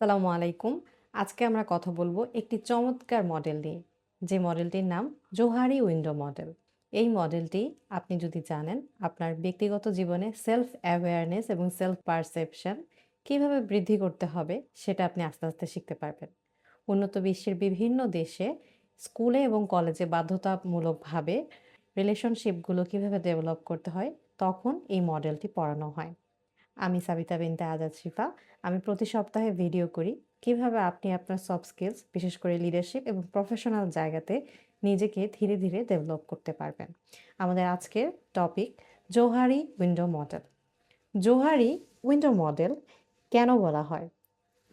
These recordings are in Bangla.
সালামু আলাইকুম। আজকে আমরা কথা বলব একটি চমৎকার মডেল নিয়ে। যে মডেলটির নাম জোহারি উইন্ডো মডেল। এই মডেলটি আপনি যদি জানেন, আপনার ব্যক্তিগত জীবনে সেলফ অ্যাওয়ারনেস এবং সেলফ পারসেপশন কীভাবে বৃদ্ধি করতে হবে সেটা আপনি আস্তে আস্তে শিখতে পারবেন। উন্নত বিশ্বের বিভিন্ন দেশে স্কুলে এবং কলেজে বাধ্যতামূলকভাবে রিলেশনশিপগুলো কীভাবে ডেভেলপ করতে হয়, তখন এই মডেলটি পড়ানো হয়। আমি সাবিতা বিনতে আজাদ শিফা। আমি প্রতি সপ্তাহে ভিডিও করি কীভাবে আপনি আপনার সফট স্কিলস, বিশেষ করে লিডারশিপ এবং প্রফেশনাল জায়গাতে নিজেকে ধীরে ধীরে ডেভেলপ করতে পারবেন। আমাদের আজকের topic Johari window model. Johari window model কেন বলা হয়?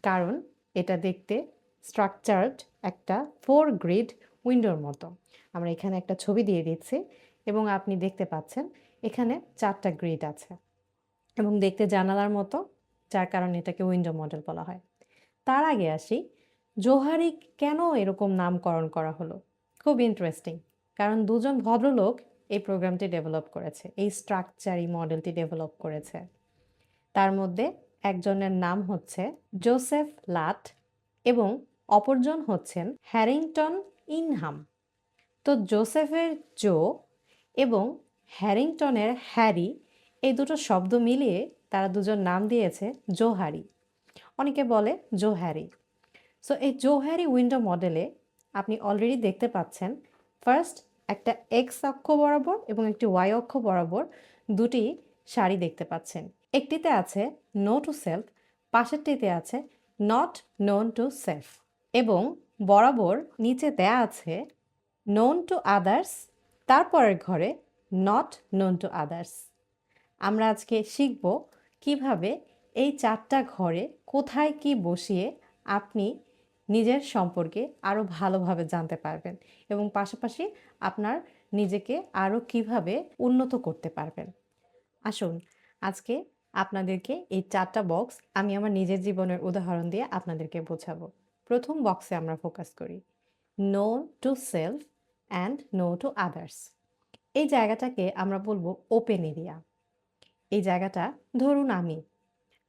কারণ এটা দেখতে স্ট্রাকচার্ড একটা ফোর গ্রিড উইন্ডোর মতো। আমরা এখানে একটা ছবি দিয়ে দিচ্ছি এবং আপনি দেখতে পাচ্ছেন এখানে চারটা গ্রিড আছে। এবং দেখতে জানালার মতো, যার কারণে এটাকে উইন্ডো মডেল বলা হয়। তার আগে আসি, জোহারি কেন এরকম নামকরণ করা হলো? খুব ইন্টারেস্টিং কারণ দুজন ভদ্রলোক এই প্রোগ্রামটি ডেভেলপ করেছে, এই স্ট্রাকচার এই মডেলটি ডেভেলপ করেছে। তার মধ্যে একজনের নাম হচ্ছে জোসেফ লাট এবং অপরজন হচ্ছেন হ্যারিংটন ইনহাম তো জোসেফের জো এবং হ্যারিংটনের হ্যারি এই দুটো শব্দ মিলিয়ে তারা দুজন নাম দিয়েছে জোহারি। অনেকে বলে জোহ্যারি সো এই জোহ্যারি উইন্ডো মডেলে আপনি অলরেডি দেখতে পাচ্ছেন ফার্স্ট একটা এক্স অক্ষ বরাবর এবং একটি ওয়াই অক্ষ বরাবর দুটি শাড়ি দেখতে পাচ্ছেন। একটিতে আছে নো টু সেলফ পাশেরটিতে আছে নট নোন টু সেলফ এবং বরাবর নিচে দেয়া আছে নোন টু আদার্স তারপরের ঘরে নট নোন টু আদার্স আমরা আজকে শিখব কীভাবে এই চারটা ঘরে কোথায় কি বসিয়ে আপনি নিজের সম্পর্কে আরও ভালোভাবে জানতে পারবেন এবং পাশাপাশি আপনার নিজেকে আরও কীভাবে উন্নত করতে পারবেন। আসুন, আজকে আপনাদেরকে এই চারটা বক্স আমি আমার নিজের জীবনের উদাহরণ দিয়ে আপনাদেরকে বোঝাবো। প্রথম বক্সে আমরা ফোকাস করি। Know to self and know to others এই জায়গাটাকে আমরা বলব ওপেন এরিয়া এই জায়গাটা ধরুন আমি।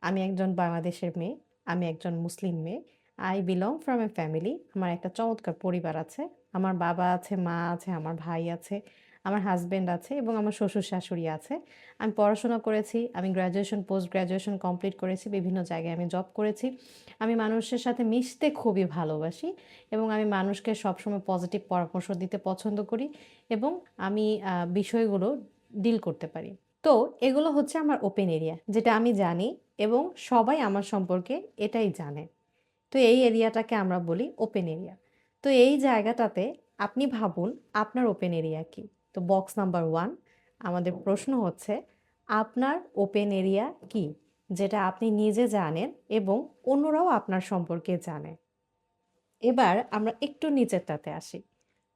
আমি একজন বাংলাদেশের মেয়ে, আমি একজন মুসলিম মেয়ে। I belong from a family আমার একটা চমৎকার পরিবার আছে। আমার বাবা আছে, মা আছে, আমার ভাই আছে, আমার হাজব্যান্ড আছে এবং আমার শ্বশুর শাশুড়ি আছে। আমি পড়াশোনা করেছি, আমি গ্র্যাজুয়েশন পোস্ট গ্র্যাজুয়েশন কমপ্লিট করেছি, বিভিন্ন জায়গায় আমি জব করেছি। আমি মানুষের সাথে মিশতে খুবই ভালোবাসি এবং আমি মানুষকে সবসময় পজিটিভ পরামর্শ দিতে পছন্দ করি এবং আমি বিষয়গুলো ডিল করতে পারি। তো এগুলো হচ্ছে আমার ওপেন এরিয়া যেটা আমি জানি এবং সবাই আমার সম্পর্কে এটাই জানে। তো এই এরিয়াটাকে আমরা বলি ওপেন এরিয়া তো এই জায়গাটাতে আপনি ভাবুন আপনার ওপেন এরিয়া কি। তো বক্স নাম্বার ওয়ান আমাদের প্রশ্ন হচ্ছে আপনার ওপেন এরিয়া কি, যেটা আপনি নিজে জানেন এবং অন্যরাও আপনার সম্পর্কে জানে। এবার আমরা একটু নিচেরটাতে আসি।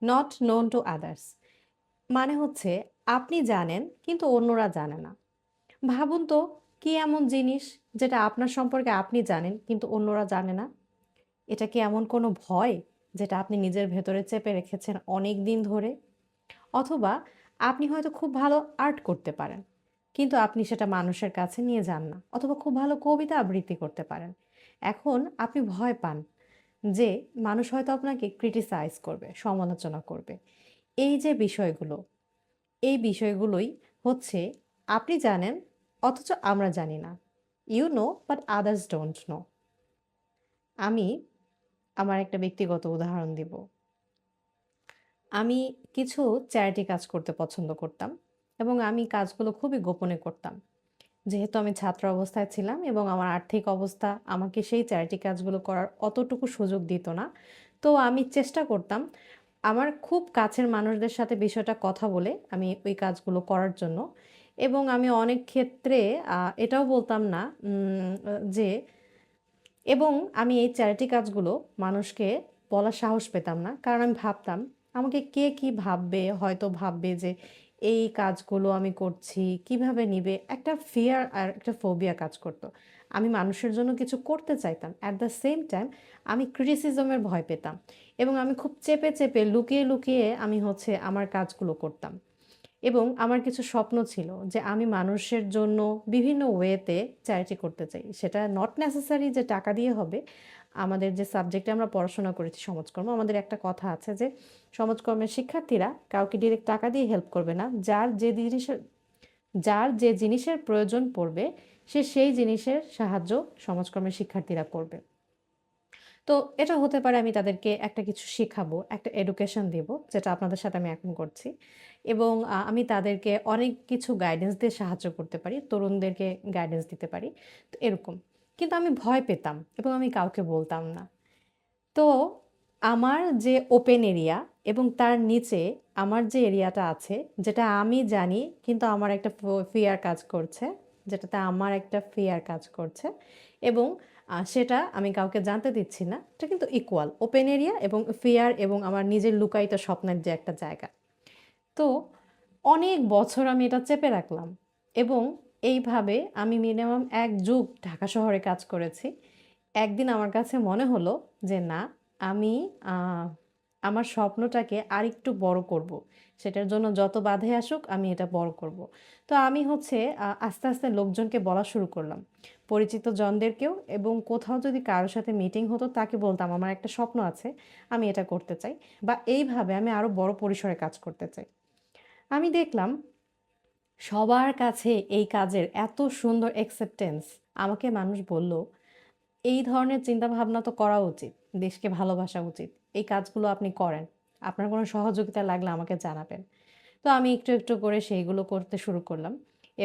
নট নোন টু আদার্স মানে হচ্ছে আপনি জানেন কিন্তু অন্যরা জানে না। ভাবুন তো, কি এমন জিনিস যেটা আপনার সম্পর্কে আপনি জানেন কিন্তু অন্যরা জানে না? এটা কি এমন কোনো ভয় যেটা আপনি নিজের ভেতরে চেপে রেখেছেন অনেক দিন ধরে? অথবা আপনি হয়তো খুব ভালো আর্ট করতে পারেন, কিন্তু আপনি সেটা মানুষের কাছে নিয়ে যান না, অথবা খুব ভালো কবিতা আবৃত্তি করতে পারেন। এখন আপনি ভয় পান যে মানুষ হয়তো আপনাকে ক্রিটিসাইজ করবে, সমালোচনা করবে। এই যে বিষয়গুলো, এই বিষয়গুলোই হচ্ছে আপনি জানেন, অথচ আমরা জানি না। You know but others don't know আমি আমার একটা ব্যক্তিগত উদাহরণ দিব। আমি কিছু চ্যারিটি কাজ করতে পছন্দ করতাম এবং আমি কাজগুলো খুবই গোপনে করতাম। যেহেতু আমি ছাত্র অবস্থায় ছিলাম এবং আমার আর্থিক অবস্থা আমাকে সেই চ্যারিটি কাজগুলো করার অতটুকু সুযোগ দিত না, তো আমি চেষ্টা করতাম আমার খুব কাছের মানুষদের সাথে বিষয়টা কথা বলে আমি ওই কাজগুলো করার জন্য। এবং আমি অনেক ক্ষেত্রে এটাও বলতাম না যে, এবং আমি এই চ্যারিটি কাজগুলো মানুষকে বলার সাহস পেতাম না। কারণ আমি ভাবতাম, আমাকে কে কি ভাববে, হয়তো ভাববে যে, এই কাজগুলো আমি করছি, কীভাবে নিবে? একটা ফিয়ার আর একটা ফোবিয়া কাজ করতো। আমি মানুষের জন্য কিছু করতে চাইতাম। অ্যাট দ্য সেম টাইম আমি ক্রিটিসিজমের ভয় পেতাম এবং আমি খুব চেপে চেপে লুকিয়ে লুকিয়ে আমি হচ্ছে আমার কাজগুলো করতাম। এবং আমার কিছু স্বপ্ন ছিল যে আমি মানুষের জন্য বিভিন্ন ওয়েতে চ্যারিটি করতে চাই। সেটা নট নেসেসারি যে টাকা দিয়ে হবে। আমাদের যে সাবজেক্টে আমরা পড়াশোনা করেছি, সমাজকর্ম, আমাদের একটা কথা আছে যে সমাজকর্মের শিক্ষার্থীরা কাউকে ডিরেক্ট টাকা দিয়ে হেল্প করবে না। যার যে জিনিসের, যার যে জিনিসের প্রয়োজন পড়বে সে সেই জিনিসের সাহায্য সমাজকর্মের শিক্ষার্থীরা করবে। তো এটা হতে পারে আমি তাদেরকে একটা কিছু শেখাবো, একটা এডুকেশন দেব, যেটা আপনাদের সাথে আমি এখন করছি। এবং আমি তাদেরকে অনেক কিছু গাইডেন্স দিয়ে সাহায্য করতে পারি, তরুণদেরকে গাইডেন্স দিতে পারি, তো এরকম। কিন্তু আমি ভয় পেতাম এবং আমি কাউকে বলতাম না। তো আমার যে ওপেন এরিয়া এবং তার নিচে আমার যে এরিয়াটা আছে, যেটা আমি জানি, কিন্তু আমার একটা ফিয়ার কাজ করছে যেটাতে আমার একটা ফিয়ার কাজ করছে এবং সেটা আমি কাউকে জানতে দিচ্ছি না। এটা কিন্তু ইকুয়াল ওপেন এরিয়া এবং ফিয়ার এবং আমার নিজের লুকায়িত স্বপ্নের যে একটা জায়গা। তো অনেক বছর আমি এটা চেপে রাখলাম এবং এইভাবে আমি মিনিমাম এক যুগ ঢাকা শহরে কাজ করেছি। একদিন আমার কাছে মনে হলো যে, না, আমি আমার স্বপ্নটাকে আরেকটু বড় করব। সেটার জন্য যত বাধে আসুক, আমি এটা বড় করব। তো আমি হচ্ছে আস্তে আস্তে লোকজনকে বলা শুরু করলাম। পরিচিত জনদেরকেও এবং কোথাও যদি কারোর সাথে মিটিং হতো, তাকে বলতাম, আমার একটা স্বপ্ন আছে, আমি এটা করতে চাই। বা এইভাবে আমি আরও বড় পরিসরে কাজ করতে চাই। আমি দেখলাম, সবার কাছে এই কাজের এত সুন্দর অ্যাকসেপ্টেন্স আমাকে মানুষ বলল, এই ধরনের চিন্তাভাবনা তো করা উচিত, দেশকে ভালোবাসা উচিত। এই কাজগুলো আপনি করেন। আপনার কোনো সহযোগিতা লাগলে আমাকে জানাবেন। তো আমি একটু একটু করে সেইগুলো করতে শুরু করলাম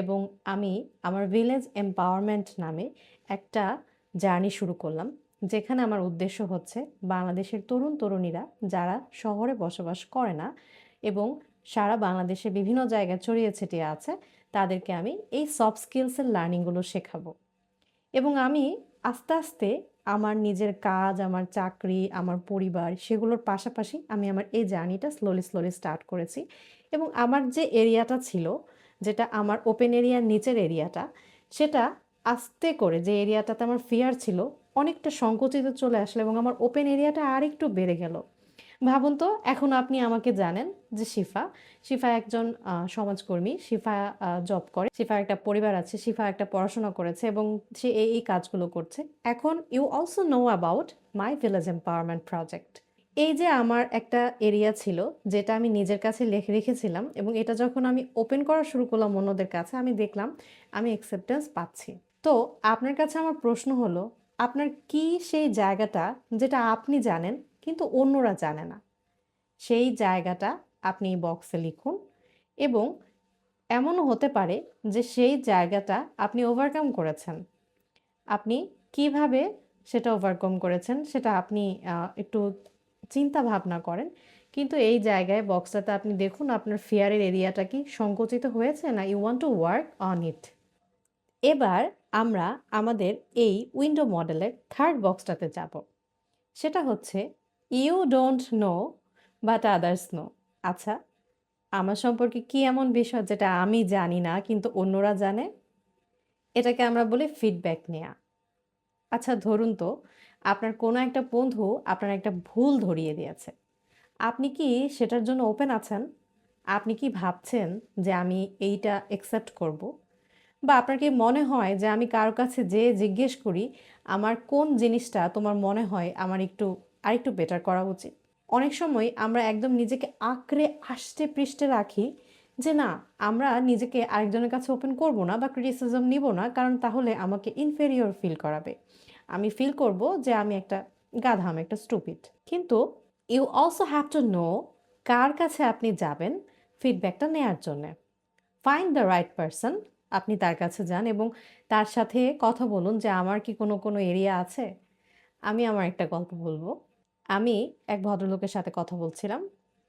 এবং আমি আমার ভিলেজ এম্পাওয়ারমেন্ট নামে একটা জার্নি শুরু করলাম, যেখানে আমার উদ্দেশ্য হচ্ছে বাংলাদেশের তরুণ তরুণীরা যারা শহরে বসবাস করে না এবং সারা বাংলাদেশে বিভিন্ন জায়গায় ছড়িয়ে ছিটিয়ে আছে, তাদেরকে আমি এই সফট স্কিলসের লার্নিংগুলো শেখাবো। এবং আমি আস্তে আস্তে আমার নিজের কাজ, আমার চাকরি, আমার পরিবার সেগুলোর পাশাপাশি আমি আমার এই জার্নিটা স্লোলি স্লোলি স্টার্ট করেছি। এবং আমার যে এরিয়াটা ছিল, যেটা আমার ওপেন এরিয়ার নিচের এরিয়াটা, সেটা আস্তে করে যে এরিয়াটাতে আমার ফিয়ার ছিল, অনেকটা সংকুচিত চলে আসলো এবং আমার ওপেন এরিয়াটা আর একটু বেড়ে গেল। ভাবুন তো, এখন আপনি আমাকে জানেন যে শিফা শিফা একজন সমাজকর্মী, শিফা জব করে, শিফা একটা পরিবার আছে, শিফা একটা পড়াশোনা করেছে এবং সে এই এই কাজগুলো করছে। এখন you also know about my village empowerment project এই যে আমার একটা এরিয়া ছিল, যেটা আমি নিজের কাছে লেখে রেখেছিলাম এবং এটা যখন আমি ওপেন করা শুরু করলাম অন্যদের কাছে, আমি দেখলাম আমি অ্যাকসেপ্টেন্স পাচ্ছি। তো আপনার কাছে আমার প্রশ্ন হলো, আপনার কি সেই জায়গাটা যেটা আপনি জানেন কিন্তু অন্যরা জানে না। সেই জায়গাটা আপনি বক্সে লিখুন এবং এমনও হতে পারে যে সেই জায়গাটা আপনি ওভারকাম করেছেন। আপনি কীভাবে সেটা ওভারকাম করেছেন সেটা আপনি একটু চিন্তা ভাবনা করেন। কিন্তু এই জায়গায় বক্সটাতে আপনি দেখুন আপনার ফিয়ারের এরিয়াটা কি সংকুচিত হয়েছে না you want to work on it এবার আমরা আমাদের এই উইন্ডো মডেলের থার্ড বক্সটাতে যাব। সেটা হচ্ছে you don't know but others know আচ্ছা আমার সম্পর্কে কি এমন বিষয় যেটা আমি জানি না, কিন্তু অন্যরা জানে? এটাকে আমরা বলি ফিডব্যাক নেওয়া আচ্ছা ধরুন তো, আপনার কোনো একটা বন্ধু আপনার একটা ভুল ধরিয়ে দিয়েছে। আপনি কি সেটার জন্য ওপেন আছেন? আপনি কি ভাবছেন যে আমি এইটা অ্যাকসেপ্ট করব? বা আপনার কি মনে হয় যে আমি কারও কাছে যে জিজ্ঞেস করি, আমার কোন জিনিসটা তোমার মনে হয় আমার একটু আরেকটু বেটার করা উচিত। অনেক সময় আমরা একদম নিজেকে আঁকড়ে আষ্টে পৃষ্ঠে রাখি যে না, আমরা নিজেকে আরেকজনের কাছে ওপেন করব না বা ক্রিটিসিজম নিব না, কারণ তাহলে আমাকে ইনফেরিয়র ফিল করাবে। আমি ফিল করব যে আমি একটা গাধা আমি একটা স্টুপিড কিন্তু you also have to know কার কাছে আপনি যাবেন ফিডব্যাকটা নেয়ার জন্যে। ফাইন্ড দ্য রাইট পারসন আপনি তার কাছে যান এবং তার সাথে কথা বলুন যে আমার কি কোনো কোনো এরিয়া আছে? আমি আমার একটা গল্প বলব। আমি এক ভদ্রলোকের সাথে কথা বলছিলাম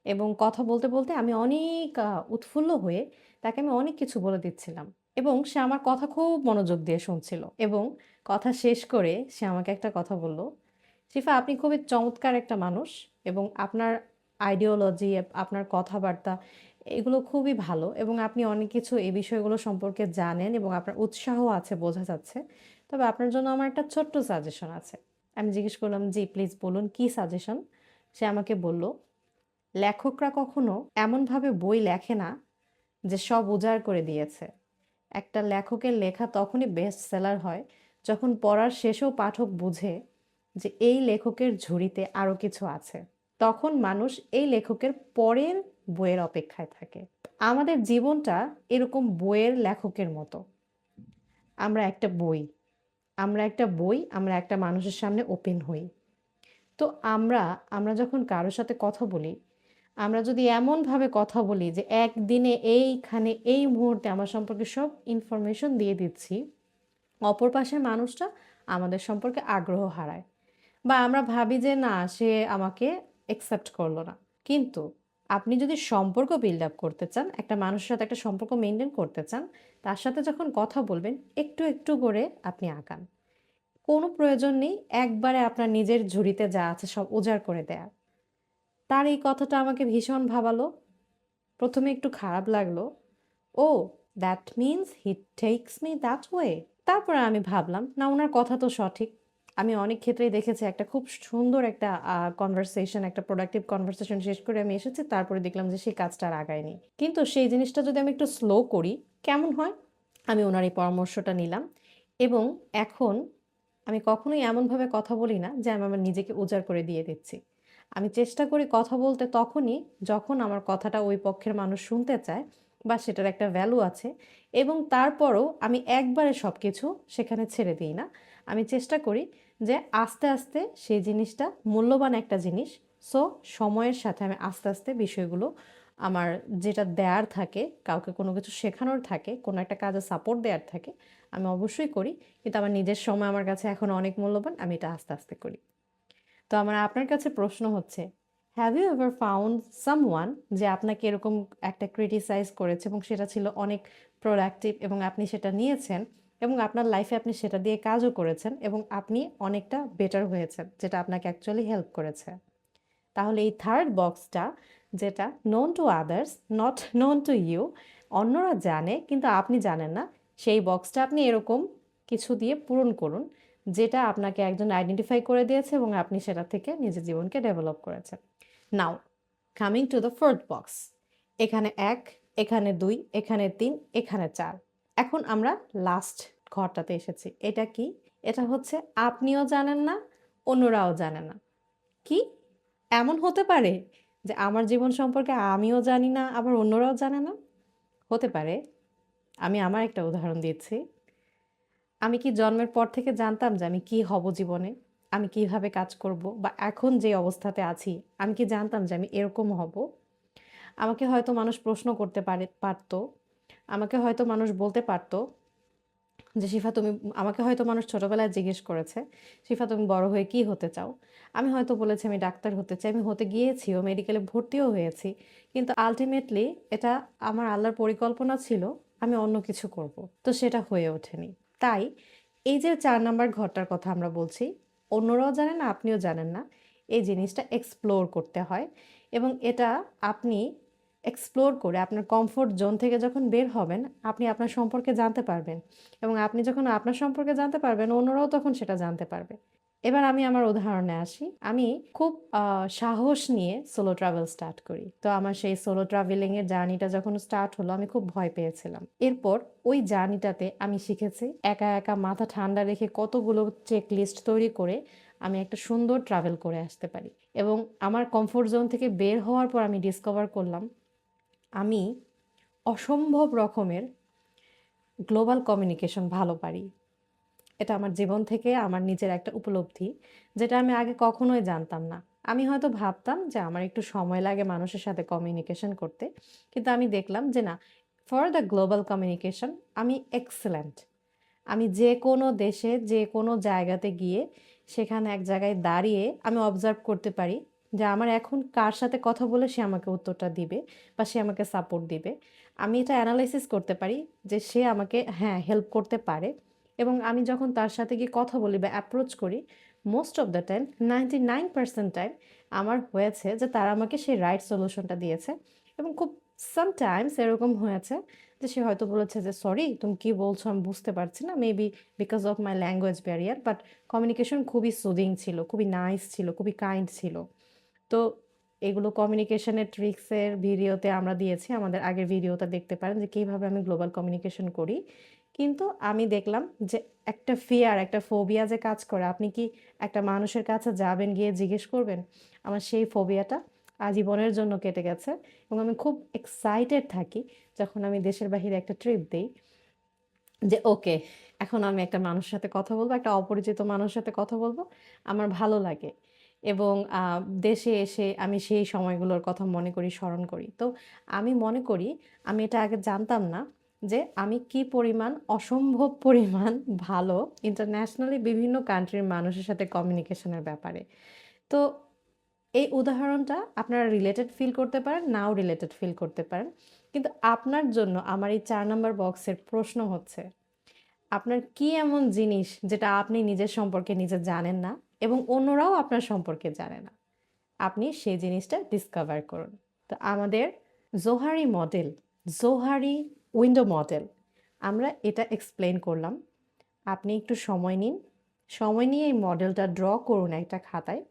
এবং কথা বলতে বলতে আমি অনেক উৎফুল্ল হয়ে তাকে আমি অনেক কিছু বলে দিচ্ছিলাম এবং সে আমার কথা খুব মনোযোগ দিয়ে শুনছিল এবং কথা শেষ করে সে আমাকে একটা কথা বলল, শিফা, আপনি খুবই চমৎকার একটা মানুষ এবং আপনার আইডিওলজি আপনার কথাবার্তা এগুলো খুবই ভালো এবং আপনি অনেক কিছু এই বিষয়গুলো সম্পর্কে জানেন এবং আপনার উৎসাহ আছে, বোঝা যাচ্ছে। তবে আপনার জন্য আমার একটা ছোট্ট সাজেশন আছে। আমি জিজ্ঞেস করলাম, জি প্লিজ বলুন, কি সাজেশন সে আমাকে বলল, লেখকরা কখনো এমনভাবে বই লেখে না যে সব উজাড় করে দিয়েছে। একটা লেখকের লেখা তখনই বেস্ট সেলার হয় যখন পড়ার শেষেও পাঠক বুঝে যে এই লেখকের ঝুড়িতে আরও কিছু আছে। তখন মানুষ এই লেখকের পরের বইয়ের অপেক্ষায় থাকে। আমাদের জীবনটা এরকম বইয়ের লেখকের মতো। আমরা একটা বই আমরা একটা বই, আমরা একটা মানুষের সামনে ওপেন হই। তো আমরা আমরা যখন কারোর সাথে কথা বলি, আমরা যদি এমনভাবে কথা বলি যে একদিনে এইখানে এই মুহূর্তে আমার সম্পর্কে সব ইনফরমেশন দিয়ে দিচ্ছি, অপর পাশের মানুষটা আমাদের সম্পর্কে আগ্রহ হারায়। বা আমরা ভাবি যে না, সে আমাকে অ্যাকসেপ্ট করল না। কিন্তু আপনি যদি সম্পর্ক বিল্ড আপ করতে চান, একটা মানুষের সাথে একটা সম্পর্ক মেনটেন করতে চান, তার সাথে যখন কথা বলবেন, একটু একটু করে আপনি আঁকান কোনো প্রয়োজন নেই, একবারে আপনার নিজের ঝুড়িতে যা আছে সব উজাড় করে দেয়া। তার এই কথাটা আমাকে ভীষণ ভাবালো, প্রথমে একটু খারাপ লাগল, ও that means he takes me that way তারপরে আমি ভাবলাম, না, ওনার কথা তো সঠিক। আমি অনেক ক্ষেত্রেই দেখেছি একটা খুব সুন্দর একটা কনভারসেশন একটা প্রোডাক্টিভ কনভারসেশন শেষ করে আমি এসেছি, তারপরে দেখলাম যে সেই কাজটা আর আগায়নি কিন্তু সেই জিনিসটা যদি আমি একটু স্লো করি, কেমন হয়? আমি ওনার এই পরামর্শটা নিলাম এবং এখন আমি কখনোই এমনভাবে কথা বলি না যে আমি আমার নিজেকে উজাড় করে দিয়ে দিচ্ছি। আমি চেষ্টা করি কথা বলতে তখনই যখন আমার কথাটা ওই পক্ষের মানুষ শুনতে চায় বা সেটার একটা ভ্যালু আছে এবং তারপরও আমি একবারে সব কিছু সেখানে ছেড়ে দিই না। আমি চেষ্টা করি যে আস্তে আস্তে সেই জিনিসটা মূল্যবান একটা জিনিস। সো সময়ের সাথে আমি আস্তে আস্তে বিষয়গুলো আমার যেটা দেয়ার থাকে, কাউকে কোনো কিছু শেখানোর থাকে, কোনো একটা কাজে সাপোর্ট দেওয়ার থাকে, আমি অবশ্যই করি। কিন্তু আমার নিজের সময় আমার কাছে এখন অনেক মূল্যবান, আমি এটা আস্তে আস্তে করি। তো আমার আপনার কাছে প্রশ্ন হচ্ছে have you ever found someone যে আপনাকে এরকম একটা ক্রিটিসাইজ করেছে এবং সেটা ছিল অনেক প্রোডাক্টিভ এবং আপনি সেটা নিয়েছেন? এবং আপনার লাইফে আপনি সেটা দিয়ে কাজও করেছেন এবং আপনি অনেকটা বেটার হয়েছেন, যেটা আপনাকে অ্যাকচুয়ালি হেল্প করেছে। তাহলে এই থার্ড বক্সটা যেটা known to others not known to you অন্যরা জানে কিন্তু আপনি জানেন না, সেই বক্সটা আপনি এরকম কিছু দিয়ে পূরণ করুন, যেটা আপনাকে একজন আইডেন্টিফাই করে দিয়েছে এবং আপনি সেটা থেকে নিজের জীবনকে ডেভেলপ করেছেন। Now coming to the fourth box এখানে এক, এখানে দুই, এখানে তিন, এখানে চার। এখন আমরা লাস্ট ঘরটাতে এসেছি। এটা কি? এটা হচ্ছে আপনিও জানেন না, অন্যরাও জানে না। কি? এমন হতে পারে যে আমার জীবন সম্পর্কে আমিও জানি না, আবার অন্যরাও জানে না? হতে পারে। আমি আমার একটা উদাহরণ দিচ্ছি। আমি কি জন্মের পর থেকে জানতাম যে আমি কি হব জীবনে? আমি কীভাবে কাজ করব? বা এখন যে অবস্থাতে আছি, আমি কি জানতাম যে আমি এরকম হব? আমাকে হয়তো মানুষ প্রশ্ন করতে পারে, পারতো। আমাকে হয়তো মানুষ বলতে পারতো যে, শিফা, তুমি, আমাকে হয়তো মানুষ ছোটবেলায় জিজ্ঞেস করেছে, শিফা, তুমি বড় হয়ে কি হতে চাও? আমি হয়তো বলেছি, আমি ডাক্তার হতে চাই, আমি হতে গিয়েছিও মেডিকেলে ভর্তিও হয়েছি। কিন্তু আলটিমেটলি এটা আমার আল্লাহর পরিকল্পনা ছিল, আমি অন্য কিছু করব। তো সেটা হয়ে ওঠেনি। তাই এই যে চার নাম্বার ঘরটার কথা আমরা বলছি, অন্যরাও জানেন না, আপনিও জানেন না, এই জিনিসটা এক্সপ্লোর করতে হয় এবং এটা আপনি এক্সপ্লোর করে আপনার কমফোর্ট জোন থেকে যখন বের হবেন, আপনি আপনার সম্পর্কে জানতে পারবেন এবং আপনি যখন আপনার সম্পর্কে জানতে পারবেন, অন্যরাও তখন সেটা জানতে পারবে। এবার আমি আমার উদাহরণে আসি। আমি খুব সাহস নিয়ে সোলো ট্রাভেল স্টার্ট করি। তো আমার সেই সোলো ট্রাভেলিংয়ের জার্নিটা যখন স্টার্ট হলো, আমি খুব ভয় পেয়েছিলাম। এরপর ওই জার্নিটাতে আমি শিখেছি একা একা মাথা ঠান্ডা রেখে কতগুলো চেক লিস্ট তৈরি করে আমি একটা সুন্দর ট্রাভেল করে আসতে পারি। এবং আমার কমফোর্ট জোন থেকে বের হওয়ার পর আমি ডিসকভার করলাম আমি অসম্ভব রকমের গ্লোবাল কমিউনিকেশন ভালো পারি। এটা আমার জীবন থেকে আমার নিজের একটা উপলব্ধি, যেটা আমি আগে কখনোই জানতাম না। আমি হয়তো ভাবতাম যে আমার একটু সময় লাগে মানুষের সাথে কমিউনিকেশন করতে, কিন্তু আমি দেখলাম যে না, ফর দ্য গ্লোবাল কমিউনিকেশন আমি এক্সেলেন্ট। আমি যে কোনো দেশে, যে কোনো জায়গাতে গিয়ে সেখানে এক জায়গায় দাঁড়িয়ে আমি অবজার্ভ করতে পারি যে আমার এখন কার সাথে কথা বলে সে আমাকে উত্তরটা দিবে বা সে আমাকে সাপোর্ট দিবে। আমি এটা অ্যানালাইসিস করতে পারি যে সে আমাকে হ্যাঁ হেল্প করতে পারে এবং আমি যখন তার সাথে গিয়ে কথা বলি বা অ্যাপ্রোচ করি most of the time ninety nine percent time আমার হয়েছে যে তারা আমাকে সেই রাইট সলিউশনটা দিয়েছে এবং খুব সামটাইমস এরকম হয়েছে যে সে হয়তো বলেছে যে সরি তুমি কি বলছো? আমি বুঝতে পারছি না। Maybe because of my language barrier but communication খুবই সুদিং ছিল, খুবই নাইস ছিল, খুবই কাইন্ড ছিল। তো এগুলো কমিউনিকেশনের ট্রিক্সের ভিডিওতে আমরা দিয়েছি। আমাদের আগের ভিডিওটা দেখতে পারেন যে কীভাবে আমি গ্লোবাল কমিউনিকেশন করি। কিন্তু আমি দেখলাম যে একটা ফিয়ার একটা ফোবিয়া যে কাজ করে, আপনি কি একটা মানুষের কাছে যাবেন, গিয়ে জিজ্ঞেস করবেন? আমার সেই ফোবিয়াটা আজীবনের জন্য কেটে গেছে এবং আমি খুব এক্সাইটেড থাকি যখন আমি দেশের বাহিরে একটা ট্রিপ দিই যে, ওকে, এখন আমি একটা মানুষের সাথে কথা বলব, একটা অপরিচিত মানুষের সাথে কথা বলব, আমার ভালো লাগে। এবং দেশে এসে আমি সেই সময়গুলোর কথা মনে করি, স্মরণ করি। তো আমি মনে করি, আমি এটা আগে জানতাম না যে আমি কি পরিমাণ অসম্ভব পরিমাণ ভালো ইন্টারন্যাশনালি বিভিন্ন কান্ট্রির মানুষের সাথে কমিউনিকেশনের ব্যাপারে। তো এই উদাহরণটা আপনারা রিলেটেড ফিল করতে পারেন, নাও রিলেটেড ফিল করতে পারেন। কিন্তু আপনার জন্য আমার এই চার নাম্বার বক্সের প্রশ্ন হচ্ছে, আপনার কি এমন জিনিস যেটা আপনি নিজের সম্পর্কে নিজে জানেন না? এবং অন্যরাও আপনার সম্পর্কে জানে না। আপনি সেই জিনিসটা ডিসকভার করুন। তো আমাদের Johari model Johari window model আমরা এটা এক্সপ্লেন করলাম। আপনি একটু সময় নিন। সময় নিয়ে এই মডেলটা ড্র করুন একটা খাতায়।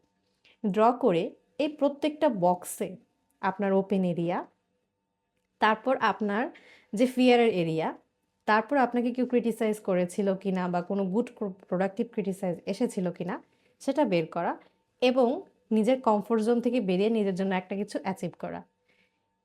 ড্র করে এই প্রত্যেকটা বক্সে আপনার ওপেন এরিয়া তারপর আপনার যে ফিয়ারের এরিয়া তারপর আপনাকে কেউ ক্রিটিসাইজ করেছিল কিনা বা কোনো গুড প্রোডাক্টিভ ক্রিটিসাইজ এসেছিল কিনা সেটা বের করা এবং নিজের কমফোর্ট জোন থেকে বেরিয়ে নিজের জন্য একটা কিছু অ্যাচিভ করা।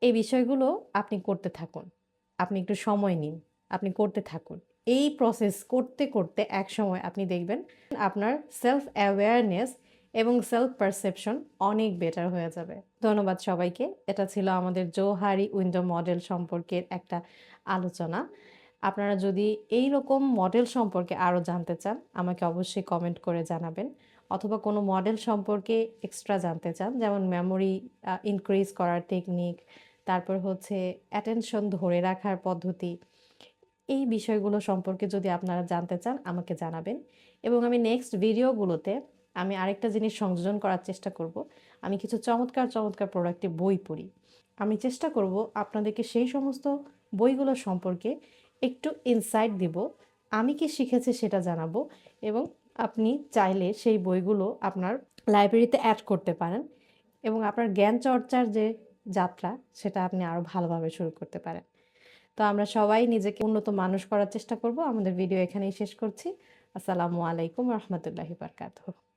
এই বিষয়গুলো আপনি করতে থাকুন। আপনি একটু সময় নিন। আপনি করতে থাকুন। এই প্রসেস করতে করতে এক সময় আপনি দেখবেন আপনার সেলফ অ্যাওয়ারনেস এবং সেলফ পারসেপশন অনেক বেটার হয়ে যাবে। ধন্যবাদ সবাইকে। এটা ছিল আমাদের জোহারি উইন্ডো মডেল সম্পর্কের একটা আলোচনা। আপনারা যদি এই রকম মডেল সম্পর্কে আরও জানতে চান, আমাকে অবশ্যই কমেন্ট করে জানাবেন। অথবা কোনো মডেল সম্পর্কে এক্সট্রা জানতে চান, যেমন মেমোরি ইনক্রিজ করার টেকনিক তারপর হচ্ছে অ্যাটেনশন ধরে রাখার পদ্ধতি, এই বিষয়গুলো সম্পর্কে যদি আপনারা জানতে চান, আমাকে জানাবেন। এবং আমি নেক্সট ভিডিওগুলোতে আমি আরেকটা জিনিস সংযোজন করার চেষ্টা করব। আমি কিছু চমৎকার চমৎকার প্রোডাক্টে বই পড়ি। আমি চেষ্টা করব আপনাদেরকে সেই সমস্ত বইগুলো সম্পর্কে একটু ইনসাইট দিব। আমি কি শিখেছি সেটা জানাব এবং আপনি চাইলে সেই বইগুলো আপনার লাইব্রেরিতে অ্যাড করতে পারেন এবং আপনার জ্ঞান চর্চার যে যাত্রা, সেটা আপনি আরও ভালোভাবে শুরু করতে পারেন। তো আমরা সবাই নিজেকে উন্নত মানুষ করার চেষ্টা করব। আমাদের ভিডিও এখানেই শেষ করছি। আসসালামু আলাইকুম রহমতুল্লাহি বারকাতুহ।